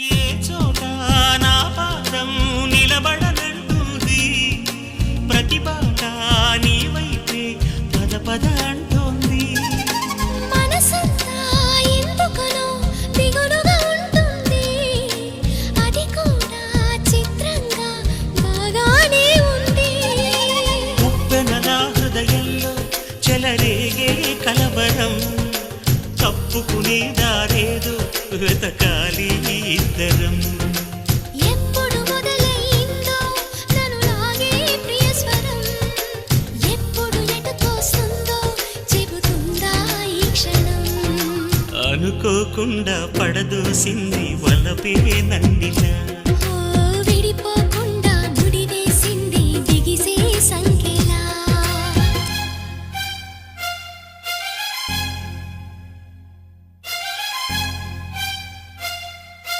ఏ చోట నా పాదం నిలబడనంటుంది? ప్రతి బాట నీ వైపే అంటోంది. హృదయంలో చెలరేగే కలవరం. తప్పుకునే దారేదో వెతకాలి. అనుకోకుండా పడదూసింది వలపే నన్ను.